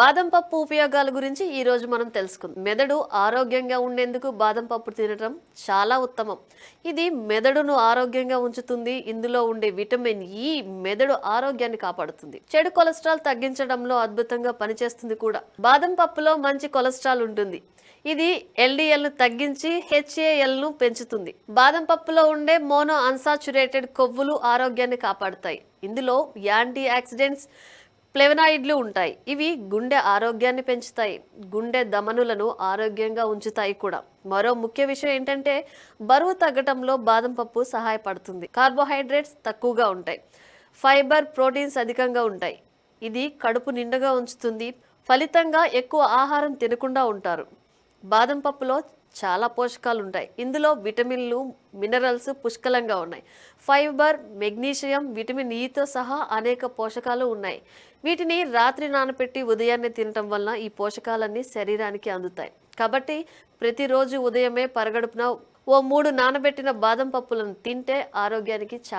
బాదం పప్పు ఉపయోగాల గురించి ఈ రోజు మనం తెలుసుకుందాం. మెదడు ఆరోగ్యంగా ఉండేందుకు బాదం పప్పు తినడం చాలా ఉత్తమం. ఇది మెదడును ఆరోగ్యంగా ఉంచుతుంది. ఇందులో ఉండే విటమిన్ ఈ మెదడు ఆరోగ్యాన్ని కాపాడుతుంది. చెడు కొలెస్ట్రాల్ తగ్గించడంలో అద్భుతంగా పనిచేస్తుంది కూడా. బాదం పప్పులో మంచి కొలెస్ట్రాల్ ఉంటుంది. ఇది ఎల్డిఎల్ను తగ్గించి హెచ్ఏఎల్ను పెంచుతుంది. బాదం పప్పులో ఉండే మోనో అన్సాచురేటెడ్ కొవ్వులు ఆరోగ్యాన్ని కాపాడుతాయి. ఇందులో యాంటీ ఆక్సిడెంట్స్ ఫ్లెవనాయిడ్లు ఉంటాయి. ఇవి గుండె ఆరోగ్యాన్ని పెంచుతాయి. గుండె దమనులను ఆరోగ్యంగా ఉంచుతాయి కూడా. మరో ముఖ్య విషయం ఏంటంటే బరువు తగ్గటంలో బాదం పప్పు సహాయపడుతుంది. కార్బోహైడ్రేట్స్ తక్కువగా ఉంటాయి. ఫైబర్ ప్రోటీన్స్ అధికంగా ఉంటాయి. ఇది కడుపు నిండుగా ఉంచుతుంది. ఫలితంగా ఎక్కువ ఆహారం తినకుండా ఉంటారు. బాదం పప్పులో చాలా పోషకాలు ఉంటాయి ఇందులో విటమిన్లు మినరల్స్ పుష్కలంగా ఉన్నాయి. ఫైబర్ మెగ్నీషియం విటమిన్ e ఈతో సహా అనేక పోషకాలు ఉన్నాయి. వీటిని రాత్రి నానబెట్టి ఉదయాన్నే తినటం వలన ఈ పోషకాలన్నీ శరీరానికి అందుతాయి. కాబట్టి ప్రతిరోజు ఉదయమే పరగడుపున ఓ మూడు నానబెట్టిన బాదం పప్పులను తింటే ఆరోగ్యానికి చాలా